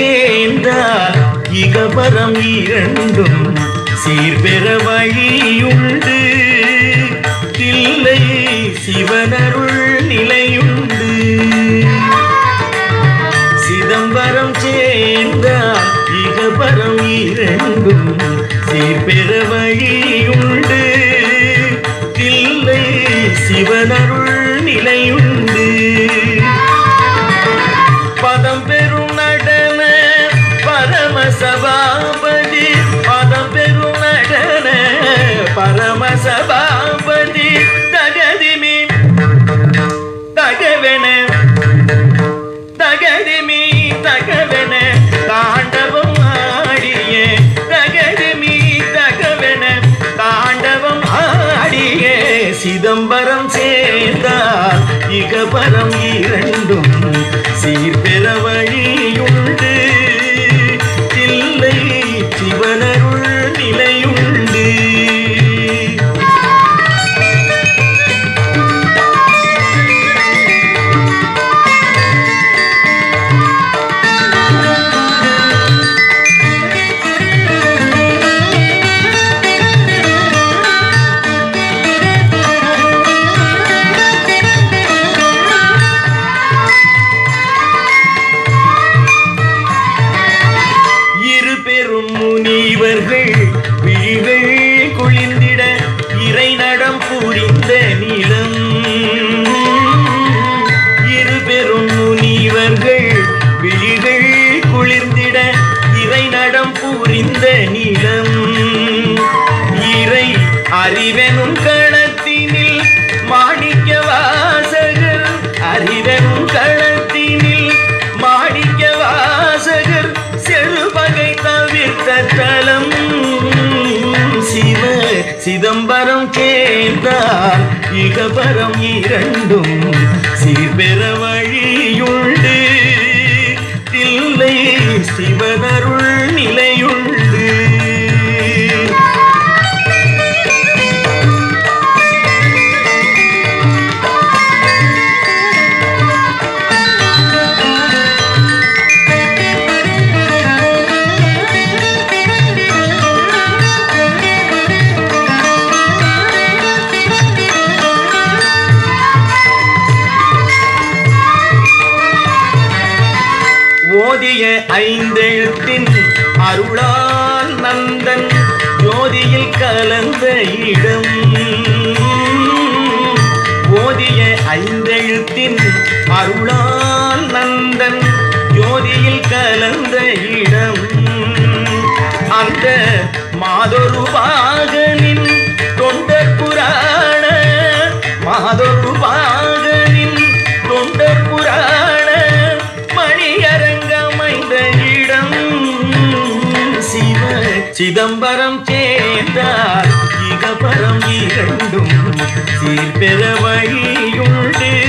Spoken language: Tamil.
சேர்ந்தால் இகபரம் இரண்டும் சீர்பெற வழியுண்டு. இல்லை சிவனருள் நிலையுண்டு. சிதம்பரம் சேர்ந்தால் இகபரம் இரண்டும் சீர்பெற வழியுண்டு. இல்லை சிவனருள் நிலையுண்டு. சபாபதி பதம் பெரும் நடன பரம சபாபதி தகதிமி தகவென தகதிமி தகவென தாண்டவம் ஆடிய தகதிமி தகவென தாண்டவம் ஆடிய சிதம்பரம் சேர்ந்தால் இகபரம் இரண்டும் சீர்பெறவ புரிந்த நிலம் இரு பெரும் முனிவர்கள் விழிகள் குளிர்ந்திட இறை நடம் புரிந்த நிலம். இறை அறிவெனும் களத்தினில் மாணிக்க வாசகர் அறிவெனும் களத்தினில் மாணிக்க வாசகர் செழுபகை தவிர்த்த தலம். சிதம்பரம் சேர்ந்தால் இகபரம் இரண்டும் சீர்பெற வழியுண்டு. தில்லை சிவனருள் ஓதிய ஐந்தெழுத்தின் அருளான் நந்தன் ஜோதியில் கலந்த இடம். ஓதிய ஐந்தெழுத்தின் அருளான் நந்தன் ஜோதியில் கலந்த இடம். அந்த மாதொருவாகன் சிதம்பரம் சேர்ந்தார் இகபரம் இரண்டும் சீர்பெற வழியுண்டு.